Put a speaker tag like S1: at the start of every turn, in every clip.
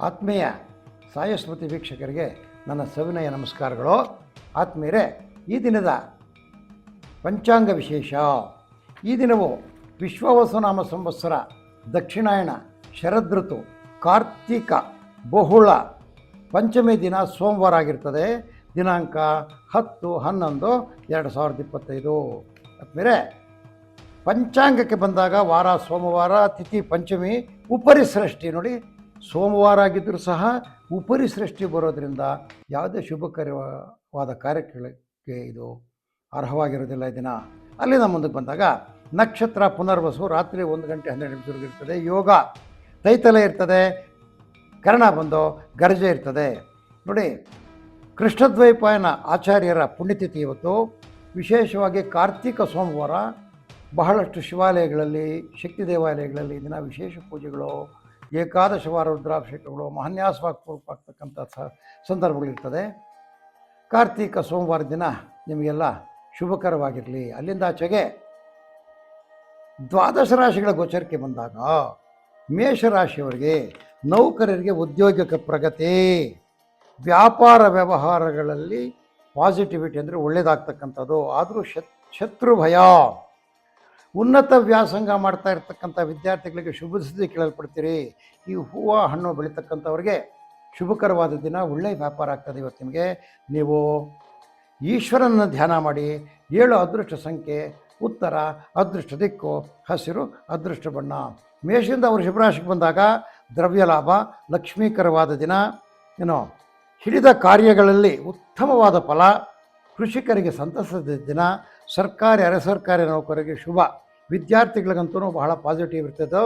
S1: ಆತ್ಮೀಯ ಸಾಯಸ್ಮೃತಿ ವೀಕ್ಷಕರಿಗೆ ನನ್ನ ಸವಿನಯ ನಮಸ್ಕಾರಗಳು. ಆತ್ಮೀಯರೇ, ಈ ದಿನದ ಪಂಚಾಂಗ ವಿಶೇಷ. ಈ ದಿನವು ವಿಶ್ವವಸುನಾಮ ಸಂವತ್ಸರ, ದಕ್ಷಿಣಾಯಣ, ಶರದೃತು, ಕಾರ್ತಿಕ, ಬಹುಳ, ಪಂಚಮಿ ದಿನ ಸೋಮವಾರ ಆಗಿರ್ತದೆ. ದಿನಾಂಕ ಹತ್ತು, ಹನ್ನೊಂದು, ಎರಡು ಸಾವಿರದ ಇಪ್ಪತ್ತೈದು. ಆದ್ಮೇಲೆ ಪಂಚಾಂಗಕ್ಕೆ ಬಂದಾಗ ವಾರ ಸೋಮವಾರ, ತಿಥಿ ಪಂಚಮಿ ಉಪರಿ ಸೃಷ್ಟಿ ನೋಡಿ ಸೋಮವಾರ ಆಗಿದ್ದರೂ ಸಹ ಉಪರಿ ಸೃಷ್ಟಿ ಬರೋದರಿಂದ ಯಾವುದೇ ಶುಭಕರವಾದ ಕಾರ್ಯಕ್ಕೆ ಇದು ಅರ್ಹವಾಗಿರೋದಿಲ್ಲ ಈ ದಿನ. ಅಲ್ಲಿಂದ ಮುಂದಕ್ಕೆ ಬಂದಾಗ ನಕ್ಷತ್ರ ಪುನರ್ವಸು ರಾತ್ರಿ ಒಂದು ಗಂಟೆ ಹನ್ನೆರಡು ನಿಮಿಷವರೆಗೆ ಇರ್ತದೆ. ಯೋಗ ತೈತಲೆ ಇರ್ತದೆ. ಕರ್ಣ ಬಂದು ಗರ್ಜೆ ಇರ್ತದೆ. ನೋಡಿ, ಕೃಷ್ಣದ್ವೈಪಾಯನ ಆಚಾರ್ಯರ ಪುಣ್ಯತಿಥಿ ಇವತ್ತು. ವಿಶೇಷವಾಗಿ ಕಾರ್ತಿಕ ಸೋಮವಾರ ಬಹಳಷ್ಟು ಶಿವಾಲಯಗಳಲ್ಲಿ ಶಕ್ತಿ ದೇವಾಲಯಗಳಲ್ಲಿ ದಿನ ವಿಶೇಷ ಪೂಜೆಗಳು ಏಕಾದಶವಾರ ರುದ್ರಾಭಿಷೇಕಗಳು ಮಹನ್ಯಾಸವಾಗಿ ಪೂರ್ವಕ್ಕಾಗ್ತಕ್ಕಂಥ ಸ, ಸಂದರ್ಭಗಳಿರ್ತದೆ. ಕಾರ್ತೀಕ ಸೋಮವಾರ ದಿನ ನಿಮಗೆಲ್ಲ ಶುಭಕರವಾಗಿರಲಿ. ಅಲ್ಲಿಂದ ಆಚೆಗೆ ದ್ವಾದಶ ರಾಶಿಗಳ ಗೋಚರಕ್ಕೆ ಬಂದಾಗ ಮೇಷರಾಶಿಯವರಿಗೆ ನೌಕರರಿಗೆ ಉದ್ಯೋಗಕ್ಕೆ ಪ್ರಗತಿ, ವ್ಯಾಪಾರ ವ್ಯವಹಾರಗಳಲ್ಲಿ ಪಾಸಿಟಿವಿಟಿ ಅಂದರೆ ಒಳ್ಳೆಯದಾಗ್ತಕ್ಕಂಥದ್ದು ಆದರೂ ಶತ್ ಶತ್ರು ಭಯ ಉನ್ನತ ವ್ಯಾಸಂಗ ಮಾಡ್ತಾ ಇರ್ತಕ್ಕಂಥ ವಿದ್ಯಾರ್ಥಿಗಳಿಗೆ ಶುಭ ಸುದ್ದಿ ಕೇಳಲ್ಪಡ್ತೀರಿ. ಈ ಹೂವು, ಹಣ್ಣು ಬೆಳೀತಕ್ಕಂಥವ್ರಿಗೆ ಶುಭಕರವಾದ ದಿನ ಒಳ್ಳೆಯ ವ್ಯಾಪಾರ ಆಗ್ತದೆ ಇವತ್ತು ನಿಮಗೆ. ನೀವು ಈಶ್ವರನ ಧ್ಯಾನ ಮಾಡಿ, ಏಳು ಅದೃಷ್ಟ ಸಂಖ್ಯೆ, ಉತ್ತರ, ಅದೃಷ್ಟ ದಿಕ್ಕು, ಹಸಿರು, ಅದೃಷ್ಟ ಬಣ್ಣ. ಮೇಷದಿಂದ ಅವರು ಶುಭರಾಶಿಗೆ ಬಂದಾಗ ದ್ರವ್ಯ ಲಾಭ, ಲಕ್ಷ್ಮೀಕರವಾದ ದಿನ, ಏನೋ, ಹಿಡಿದ ಕಾರ್ಯಗಳಲ್ಲಿ ಉತ್ತಮವಾದ ಫಲ, ಕೃಷಿಕರಿಗೆ ಸಂತಸದ ದಿನ ಸರ್ಕಾರಿ, ಅರೆ ಸರ್ಕಾರಿ ನೌಕರರಿಗೆ ಶುಭ. ವಿದ್ಯಾರ್ಥಿಗಳಿಗಂತೂ ಬಹಳ ಪಾಸಿಟಿವ್ ಇರ್ತದೆ.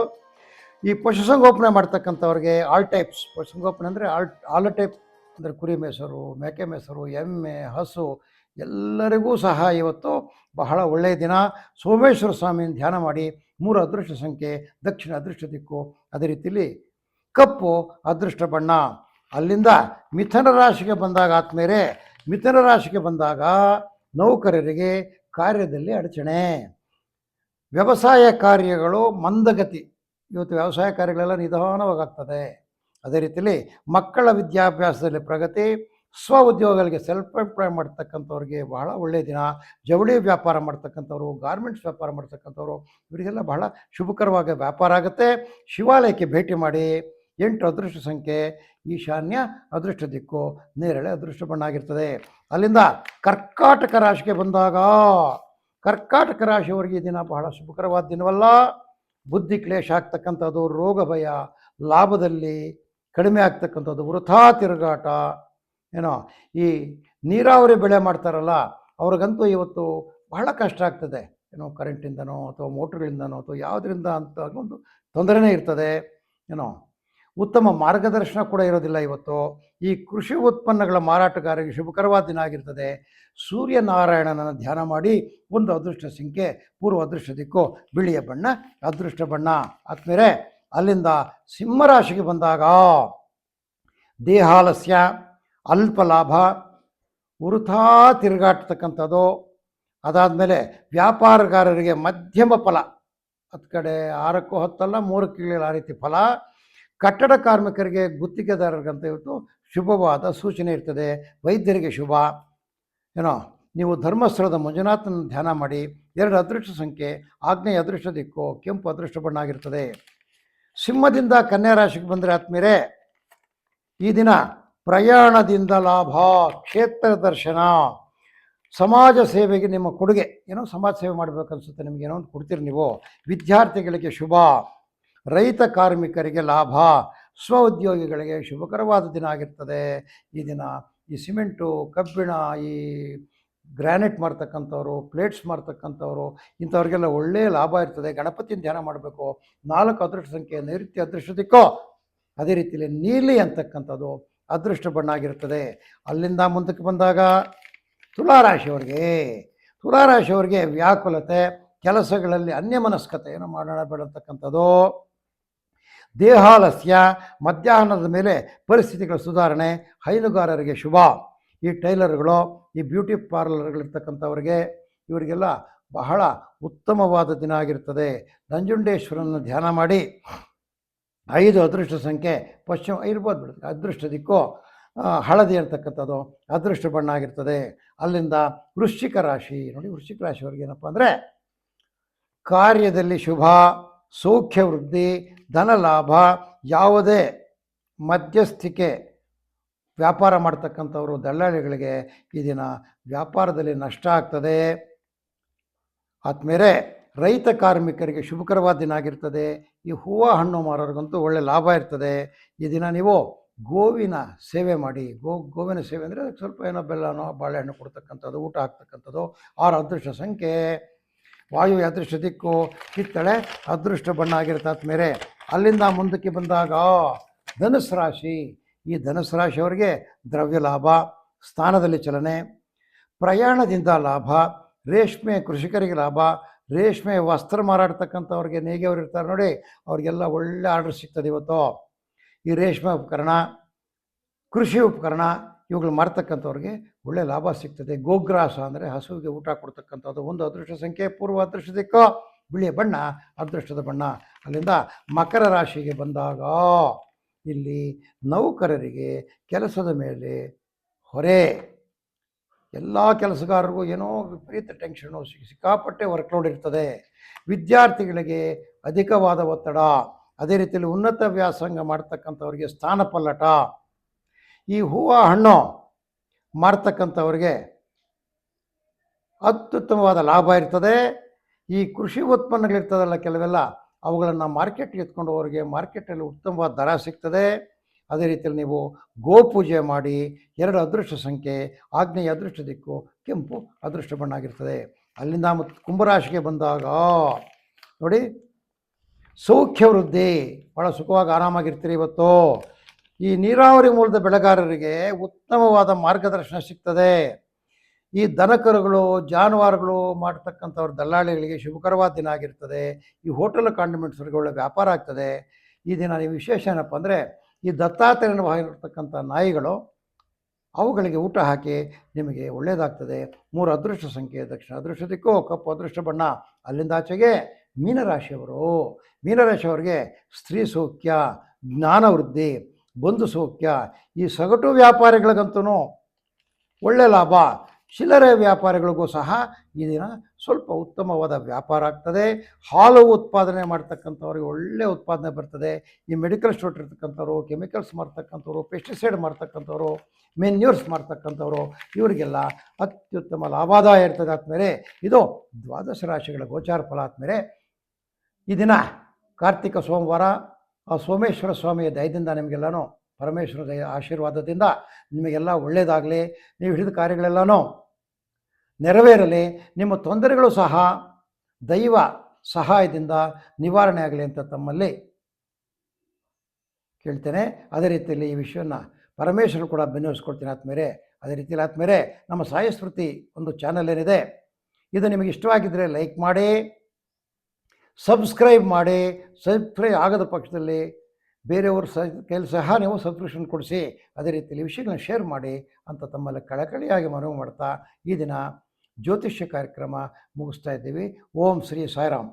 S1: ಈ ಪಶುಸಂಗೋಪನೆ ಮಾಡ್ತಕ್ಕಂಥವ್ರಿಗೆ ಆಲ್ ಟೈಪ್ಸ್ ಪಶುಸಂಗೋಪನೆ ಅಂದರೆ ಆಲ್ ಆಲ್ ಟೈಪ್ ಅಂದರೆ ಕುರಿ ಮೇಸರು, ಮೇಕೆ ಮೇಸರು, ಎಮ್ಮೆ, ಹಸು, ಎಲ್ಲರಿಗೂ ಸಹ ಇವತ್ತು ಬಹಳ ಒಳ್ಳೆಯ ದಿನ. ಸೋಮೇಶ್ವರ ಸ್ವಾಮಿನ ಧ್ಯಾನ ಮಾಡಿ, ಮೂರು ಅದೃಷ್ಟ ಸಂಖ್ಯೆ, ದಕ್ಷಿಣ ಅದೃಷ್ಟ ದಿಕ್ಕು, ಅದೇ ರೀತಿಯಲ್ಲಿ ಕಪ್ಪು ಅದೃಷ್ಟ ಬಣ್ಣ. ಅಲ್ಲಿಂದ ಮಿಥನ ರಾಶಿಗೆ ಬಂದಾಗ ಆದ್ಮೇಲೆ ಮಿಥನ ರಾಶಿಗೆ ಬಂದಾಗ ನೌಕರರಿಗೆ ಕಾರ್ಯದಲ್ಲಿ ಅಡಚಣೆ. ವ್ಯವಸಾಯ ಕಾರ್ಯಗಳು ಮಂದಗತಿ. ಇವತ್ತು ವ್ಯವಸಾಯ ಕಾರ್ಯಗಳೆಲ್ಲ ನಿಧಾನವಾಗ್ತದೆ. ಅದೇ ರೀತಿಯಲ್ಲಿ ಮಕ್ಕಳ ವಿದ್ಯಾಭ್ಯಾಸದಲ್ಲಿ ಪ್ರಗತಿ, ಸ್ವ ಉದ್ಯೋಗಗಳಿಗೆ ಸೆಲ್ಫ್ ಎಂಪ್ಲಾಯ್ ಮಾಡ್ತಕ್ಕಂಥವ್ರಿಗೆ ಬಹಳ ಒಳ್ಳೆಯ ದಿನ. ಜವಳಿ ವ್ಯಾಪಾರ ಮಾಡ್ತಕ್ಕಂಥವ್ರು ಗಾರ್ಮೆಂಟ್ಸ್ ವ್ಯಾಪಾರ ಮಾಡ್ತಕ್ಕಂಥವ್ರು, ಇವರಿಗೆಲ್ಲ ಬಹಳ ಶುಭಕರವಾಗಿ ವ್ಯಾಪಾರ ಆಗುತ್ತೆ. ಶಿವಾಲಯಕ್ಕೆ ಭೇಟಿ ಮಾಡಿ ಎಂಟು ಅದೃಷ್ಟ ಸಂಖ್ಯೆ, ಈಶಾನ್ಯ ಅದೃಷ್ಟ ದಿಕ್ಕು, ನೇರಳೆ ಅದೃಷ್ಟ ಬಣ್ಣ ಆಗಿರ್ತದೆ. ಅಲ್ಲಿಂದ ಕರ್ಕಾಟಕ ರಾಶಿಗೆ ಬಂದಾಗ, ಕರ್ಕಾಟಕ ರಾಶಿಯವರಿಗೆ ದಿನ ಬಹಳ ಶುಭಕರವಾದ ದಿನವಲ್ಲ. ಬುದ್ಧಿ ಕ್ಲೇಶ ಆಗ್ತಕ್ಕಂಥದ್ದು, ರೋಗ ಭಯ, ಲಾಭದಲ್ಲಿ ಕಡಿಮೆ ಆಗ್ತಕ್ಕಂಥದ್ದು, ವೃಥಾ ತಿರುಗಾಟ, ಏನೋ, ಈ ನೀರಾವರಿ ಬೆಳೆ ಮಾಡ್ತಾರಲ್ಲ, ಅವ್ರಿಗಂತೂ ಇವತ್ತು ಬಹಳ ಕಷ್ಟ ಆಗ್ತದೆ. ಏನೋ ಕರೆಂಟಿಂದನೋ ಅಥವಾ ಮೋಟ್ರ್ಗಳಿಂದನೋ ಅಥವಾ ಯಾವುದರಿಂದ ಅಂತ ಒಂದು ತೊಂದರೆನೇ ಇರ್ತದೆ. ಏನೋ ಉತ್ತಮ ಮಾರ್ಗದರ್ಶನ ಕೂಡ ಇರೋದಿಲ್ಲ ಇವತ್ತು. ಈ ಕೃಷಿ ಉತ್ಪನ್ನಗಳ ಮಾರಾಟಗಾರರಿಗೆ ಶುಭಕರವಾದ ದಿನ ಆಗಿರ್ತದೆ. ಸೂರ್ಯನಾರಾಯಣನನ್ನು ಧ್ಯಾನ ಮಾಡಿ ಒಂದು ಅದೃಷ್ಟ ಸಂಖ್ಯೆ, ಪೂರ್ವ ಅದೃಷ್ಟ ದಿಕ್ಕು, ಬಿಳಿಯ ಬಣ್ಣ, ಅದೃಷ್ಟ ಬಣ್ಣ. ಆದ್ಮೇಲೆ ಅಲ್ಲಿಂದ ಸಿಂಹರಾಶಿಗೆ ಬಂದಾಗ ದೇಹಾಲಸ್ಯ ಅಲ್ಪ ಲಾಭ ವೃಥಾ ತಿರುಗಾಡ್ತಕ್ಕಂಥದ್ದು ಅದಾದಮೇಲೆ ವ್ಯಾಪಾರಗಾರರಿಗೆ ಮಧ್ಯಮ ಫಲ. ಹತ್ತು ಕಡೆ ಆರಕ್ಕೂ ಹತ್ತಲ್ಲ, ಮೂರಕ್ಕೆ ಇಳಿಯಲ್ಲ ಆ ರೀತಿ ಫಲ. ಕಟ್ಟಡ ಕಾರ್ಮಿಕರಿಗೆ ಗುತ್ತಿಗೆದಾರರಿಗಂತ ಇವತ್ತು ಶುಭವಾದ ಸೂಚನೆ ಇರ್ತದೆ. ವೈದ್ಯರಿಗೆ ಶುಭ. ಏನೋ, ನೀವು ಧರ್ಮಸ್ಥಳದ ಮಂಜುನಾಥನ ಧ್ಯಾನ ಮಾಡಿ, ಎರಡು ಅದೃಷ್ಟ ಸಂಖ್ಯೆ, ಆಗ್ನೇಯ ಅದೃಷ್ಟ ದಿಕ್ಕು, ಕೆಂಪು ಅದೃಷ್ಟ ಬಣ್ಣ ಆಗಿರ್ತದೆ. ಸಿಂಹದಿಂದ ಕನ್ಯಾ ರಾಶಿಗೆ ಬಂದರೆ ಆತ್ಮೀರೇ ಈ ದಿನ ಪ್ರಯಾಣದಿಂದ ಲಾಭ, ಕ್ಷೇತ್ರ ದರ್ಶನ, ಸಮಾಜ ಸೇವೆಗೆ ನಿಮ್ಮ ಕೊಡುಗೆ. ಏನೋ ಸಮಾಜ ಸೇವೆ ಮಾಡಬೇಕನ್ಸುತ್ತೆ ನಿಮ್ಗೆ ಏನೋ ಒಂದು ಕೊಡ್ತೀರಿ ನೀವು. ವಿದ್ಯಾರ್ಥಿಗಳಿಗೆ ಶುಭ. ರೈತ ಕಾರ್ಮಿಕರಿಗೆ ಲಾಭ, ಸ್ವ ಉದ್ಯೋಗಿಗಳಿಗೆ ಶುಭಕರವಾದ ದಿನ ಆಗಿರ್ತದೆ. ಈ ದಿನ ಈ ಸಿಮೆಂಟು, ಕಬ್ಬಿಣ, ಈ ಗ್ರಾನೈಟ್ ಮಾಡ್ತಕ್ಕಂಥವ್ರು ಪ್ಲೇಟ್ಸ್ ಮಾಡ್ತಕ್ಕಂಥವ್ರು ಇಂಥವ್ರಿಗೆಲ್ಲ ಒಳ್ಳೆಯ ಲಾಭ ಇರ್ತದೆ. ಗಣಪತಿಯನ್ನು ಧ್ಯಾನ ಮಾಡಬೇಕು. ನಾಲ್ಕು ಅದೃಷ್ಟ ಸಂಖ್ಯೆ, ನೈಋತ್ಯ ಅದೃಷ್ಟದಿಕ್ಕೋ ಅದೇ ರೀತಿಯಲ್ಲಿ ನೀಲಿ ಅಂತಕ್ಕಂಥದ್ದು ಅದೃಷ್ಟ ಬಣ್ಣ ಆಗಿರ್ತದೆ ಅಲ್ಲಿಂದ ಮುಂದಕ್ಕೆ ಬಂದಾಗ ತುಲಾರಾಶಿಯವ್ರಿಗೆ ತುಲಾರಾಶಿಯವ್ರಿಗೆ ವ್ಯಾಕುಲತೆ, ಕೆಲಸಗಳಲ್ಲಿ ಅನ್ಯಮನಸ್ಕತೆಯನ್ನು ಮಾಡೋಣ ಬೇಡತಕ್ಕಂಥದ್ದು. ದೇಹಾಲಸ್ಯ, ಮಧ್ಯಾಹ್ನದ ಮೇಲೆ ಪರಿಸ್ಥಿತಿಗಳ ಸುಧಾರಣೆ, ಹೈನುಗಾರರಿಗೆ ಶುಭ. ಈ ಟೈಲರ್ಗಳು, ಈ ಬ್ಯೂಟಿ ಪಾರ್ಲರ್ಗಳಿರ್ತಕ್ಕಂಥವ್ರಿಗೆ ಇವರಿಗೆಲ್ಲ ಬಹಳ ಉತ್ತಮವಾದ ದಿನ ಆಗಿರ್ತದೆ. ನಂಜುಂಡೇಶ್ವರನ ಧ್ಯಾನ ಮಾಡಿ. ಐದು ಅದೃಷ್ಟ ಸಂಖ್ಯೆ, ಪಶ್ಚಿಮ ಇರ್ಬೋದು ಅದೃಷ್ಟ ದಿಕ್ಕು ಹಳದಿ ಅಂತಕ್ಕಂಥದ್ದು, ಅದೃಷ್ಟ ಬಣ್ಣ ಆಗಿರ್ತದೆ. ಅಲ್ಲಿಂದ ವೃಶ್ಚಿಕ ರಾಶಿ, ನೋಡಿ ವೃಶ್ಚಿಕ ರಾಶಿಯವ್ರಿಗೆ ಏನಪ್ಪ ಅಂದರೆ, ಕಾರ್ಯದಲ್ಲಿ ಶುಭ. ಸೌಖ್ಯ ವೃದ್ಧಿ ಧನ ಲಾಭ ಯಾವುದೇ ಮಧ್ಯಸ್ಥಿಕೆ ವ್ಯಾಪಾರ ಮಾಡ್ತಕ್ಕಂಥವರು, ದಲ್ಲಾಳಿಗಳಿಗೆ ಈ ದಿನ ವ್ಯಾಪಾರದಲ್ಲಿ ನಷ್ಟ ಆಗ್ತದೆ. ಆದ್ಮೇಲೆ ರೈತ ಕಾರ್ಮಿಕರಿಗೆ ಶುಭಕರವಾದ ದಿನ ಆಗಿರ್ತದೆ. ಈ ಹೂವು ಹಣ್ಣು ಮಾರೋರಿಗಂತೂ ಒಳ್ಳೆ ಲಾಭ ಇರ್ತದೆ. ಈ ದಿನ ನೀವು ಗೋವಿನ ಸೇವೆ ಮಾಡಿ, ಗೋ, ಗೋವಿನ ಸೇವೆ ಅಂದರೆ ಸ್ವಲ್ಪ ಏನೋ ಬೆಲ್ಲನೋ ಬಾಳೆಹಣ್ಣು ಕೊಡ್ತಕ್ಕಂಥದ್ದು, ಊಟ ಹಾಕ್ತಕ್ಕಂಥದ್ದು, ಆರು ಅದೃಷ್ಟ ಸಂಖ್ಯೆ. ವಾಯು ಯಾದೃಷ್ಟ ದಿಕ್ಕು ಕಿತ್ತಳೆ ಅದೃಷ್ಟ ಬಣ್ಣ ಆಗಿರುತ್ತೆ ಮೇಲೆ ಅಲ್ಲಿಂದ ಮುಂದಕ್ಕೆ ಬಂದಾಗ ಧನುಸ್ ರಾಶಿ. ಈ ಧನುಸ್ ರಾಶಿಯವರಿಗೆ ದ್ರವ್ಯ ಲಾಭ, ಸ್ಥಾನದಲ್ಲಿ ಚಲನೆ, ಪ್ರಯಾಣದಿಂದ ಲಾಭ, ರೇಷ್ಮೆ ಕೃಷಿಕರಿಗೆ ಲಾಭ, ರೇಷ್ಮೆ ವಸ್ತ್ರ ಮಾರಾಡ್ತಕ್ಕಂಥವ್ರಿಗೆ ನೇಗೆಯವರು ಇರ್ತಾರೆ ನೋಡಿ, ಅವ್ರಿಗೆಲ್ಲ ಒಳ್ಳೆ ಆರ್ಡರ್ ಸಿಗ್ತದೆ ಇವತ್ತು. ಈ ರೇಷ್ಮೆ ಉಪಕರಣ, ಕೃಷಿ ಉಪಕರಣ ಇವುಗಳು ಮಾರ್ತಕ್ಕಂಥವ್ರಿಗೆ ಒಳ್ಳೆ ಲಾಭ ಸಿಗ್ತದೆ. ಗೋಗ್ರಾಸ ಅಂದರೆ ಹಸುವಿಗೆ ಊಟ ಕೊಡ್ತಕ್ಕಂಥದ್ದು ಒಂದು ಅದೃಷ್ಟ ಸಂಖ್ಯೆ, ಪೂರ್ವ ಅದೃಷ್ಟ ದಿಕ್ಕು, ಬಿಳಿಯ ಬಣ್ಣ, ಅದೃಷ್ಟದ ಬಣ್ಣ. ಅಲ್ಲಿಂದ ಮಕರ ರಾಶಿಗೆ ಬಂದಾಗ ಇಲ್ಲಿ ನೌಕರರಿಗೆ ಕೆಲಸದ ಮೇಲೆ ಹೊರೆ. ಎಲ್ಲ ಕೆಲಸಗಾರರಿಗೂ ಏನೋ ವಿಪರೀತ ಟೆನ್ಷನು ಸಿಕ್- ಸಿಕ್ಕಾಪಟ್ಟೆ ವರ್ಕ್ಲೋಡ್ ಇರ್ತದೆ. ವಿದ್ಯಾರ್ಥಿಗಳಿಗೆ ಅಧಿಕವಾದ ಒತ್ತಡ. ಅದೇ ರೀತಿಯಲ್ಲಿ ಉನ್ನತ ವ್ಯಾಸಂಗ ಮಾಡ್ತಕ್ಕಂಥವ್ರಿಗೆ ಸ್ಥಾನ ಪಲ್ಲಟ ಈ ಹೂವು ಹಣ್ಣು ಮಾರ್ತಕ್ಕಂಥವ್ರಿಗೆ ಅತ್ಯುತ್ತಮವಾದ ಲಾಭ ಇರ್ತದೆ. ಈ ಕೃಷಿ ಉತ್ಪನ್ನಗಳಿರ್ತದಲ್ಲ ಕೆಲವೆಲ್ಲ, ಅವುಗಳನ್ನು ಮಾರ್ಕೆಟ್ಗೆ ಎತ್ಕೊಂಡು ಹೋಗೋರಿಗೆ ಮಾರ್ಕೆಟಲ್ಲಿ ಉತ್ತಮವಾದ ದರ ಸಿಗ್ತದೆ. ಅದೇ ರೀತಿಯಲ್ಲಿ ನೀವು ಗೋಪೂಜೆ ಮಾಡಿ, ಎರಡು ಅದೃಷ್ಟ ಸಂಖ್ಯೆ, ಆಗ್ನೇಯ ಅದೃಷ್ಟ ದಿಕ್ಕು, ಕೆಂಪು ಅದೃಷ್ಟ ಬಣ್ಣ ಆಗಿರ್ತದೆ ಅಲ್ಲಿಂದ ಮತ್ತು ಕುಂಭರಾಶಿಗೆ ಬಂದಾಗ, ನೋಡಿ, ಸೌಖ್ಯ ವೃದ್ಧಿ. ಭಾಳ ಸುಖವಾಗಿ ಆರಾಮಾಗಿರ್ತೀರಿ ಇವತ್ತು. ಈ ನೀರಾವರಿ ಮೂಲದ ಬೆಳೆಗಾರರಿಗೆ ಉತ್ತಮವಾದ ಮಾರ್ಗದರ್ಶನ ಸಿಗ್ತದೆ. ಈ ದನಕರುಗಳು, ಜಾನುವಾರುಗಳು ಮಾಡ್ತಕ್ಕಂಥವ್ರ ದಲ್ಲಾಳಿಗಳಿಗೆ ಶುಭಕರವಾದ ದಿನ ಆಗಿರ್ತದೆ. ಈ ಹೋಟೆಲ್ ಕಾಂಡಿಮೆಂಟ್ಸ್ಗಳಿಗೆ ಒಳ್ಳೆ ವ್ಯಾಪಾರ ಆಗ್ತದೆ. ಈ ದಿನ ವಿಶೇಷ ಏನಪ್ಪ ಅಂದರೆ, ಈ ದತ್ತಾತ್ರೇಯವಾಗಿರ್ತಕ್ಕಂಥ ನಾಯಿಗಳು, ಅವುಗಳಿಗೆ ಊಟ ಹಾಕಿ ನಿಮಗೆ ಒಳ್ಳೆಯದಾಗ್ತದೆ ಮೂರು ಅದೃಷ್ಟ ಸಂಖ್ಯೆ, ದಕ್ಷಿಣ ಅದೃಷ್ಟ ದಿಕ್ಕು, ಕಪ್ಪು ಅದೃಷ್ಟ ಬಣ್ಣ. ಅಲ್ಲಿಂದ ಆಚೆಗೆ ಮೀನರಾಶಿಯವರು. ಮೀನರಾಶಿಯವರಿಗೆ ಸ್ತ್ರೀ ಸೌಖ್ಯ, ಜ್ಞಾನ ವೃದ್ಧಿ. ಬಂಧು ಸೌಖ್ಯ. ಈ ಸಗಟು ವ್ಯಾಪಾರಿಗಳಿಗಂತೂ ಒಳ್ಳೆ ಲಾಭ. ಚಿಲ್ಲರೆ ವ್ಯಾಪಾರಿಗಳಿಗೂ ಸಹ ಈ ದಿನ ಸ್ವಲ್ಪ ಉತ್ತಮವಾದ ವ್ಯಾಪಾರ ಆಗ್ತದೆ. ಹಾಲು ಉತ್ಪಾದನೆ ಮಾಡ್ತಕ್ಕಂಥವ್ರಿಗೆ ಒಳ್ಳೆ ಉತ್ಪಾದನೆ ಬರ್ತದೆ. ಈ ಮೆಡಿಕಲ್ ಸ್ಟೋರ್ ಇರ್ತಕ್ಕಂಥವ್ರು ಕೆಮಿಕಲ್ಸ್ ಮಾಡ್ತಕ್ಕಂಥವ್ರು ಪೆಸ್ಟಿಸೈಡ್ ಮಾಡ್ತಕ್ಕಂಥವ್ರು ಮೆನ್ಯೂರ್ಸ್ ಮಾಡ್ತಕ್ಕಂಥವ್ರು ಇವರಿಗೆಲ್ಲ ಅತ್ಯುತ್ತಮ ಲಾಭದಾಯ ಇರ್ತದೆ ಆದಮೇಲೆ ಇದು ದ್ವಾದಶ ರಾಶಿಗಳ ಗೋಚಾರ ಫಲ ಆದಮೇಲೆ ಈ ದಿನ ಕಾರ್ತಿಕ ಸೋಮವಾರ ಆ ಸೋಮೇಶ್ವರ ಸ್ವಾಮಿಯ ದಯದಿಂದ ನಿಮಗೆಲ್ಲನೂ, ಪರಮೇಶ್ವರ ದಯ ಆಶೀರ್ವಾದದಿಂದ ನಿಮಗೆಲ್ಲ ಒಳ್ಳೆಯದಾಗಲಿ ನೀವು ಹಿಡಿದ ಕಾರ್ಯಗಳೆಲ್ಲನೂ ನೆರವೇರಲಿ, ನಿಮ್ಮ ತೊಂದರೆಗಳು ಸಹ ದೈವ ಸಹಾಯದಿಂದ ನಿವಾರಣೆ ಆಗಲಿ ಅಂತ ತಮ್ಮಲ್ಲಿ ಕೇಳ್ತೇನೆ. ಅದೇ ರೀತಿಯಲ್ಲಿ ಈ ವಿಷಯವನ್ನು ಪರಮೇಶ್ವರ ಕೂಡ ಬೆನ್ನಿಸ್ಕೊಳ್ತೀನಿ ಆತ್ಮೇರೆ ಅದೇ ರೀತಿಯಲ್ಲಿ ಆತ್ಮೇರೆ ನಮ್ಮ ಸಾಯಸ್ಮೃತಿ ಒಂದು ಚಾನಲ್ ಏನಿದೆ, ಇದು ನಿಮಗೆ ಇಷ್ಟವಾಗಿದ್ದರೆ ಲೈಕ್ ಮಾಡಿ ಸಬ್ಸ್ಕ್ರೈಬ್ ಮಾಡಿ ಸಬ್ಸ್ಕ್ರೈಬ್ ಆಗದ ಪಕ್ಷದಲ್ಲಿ ಬೇರೆಯವರು ಸ ಕೆಲಸ ಸಹ ನೀವು ಸಬ್ಸ್ಕ್ರಿಪ್ಷನ್ ಕೊಡಿಸಿ, ಅದೇ ರೀತಿಯಲ್ಲಿ ವಿಷಯಗಳನ್ನ ಶೇರ್ ಮಾಡಿ ಅಂತ ತಮ್ಮಲ್ಲಿ ಕಳಕಳಿಯಾಗಿ ಮನವಿ ಮಾಡ್ತಾ ಈ ದಿನ ಜ್ಯೋತಿಷ್ಯ ಕಾರ್ಯಕ್ರಮ ಮುಗಿಸ್ತಾ ಇದ್ದೀವಿ. ಓಂ ಶ್ರೀ ಸಾಯಿರಾಮ್.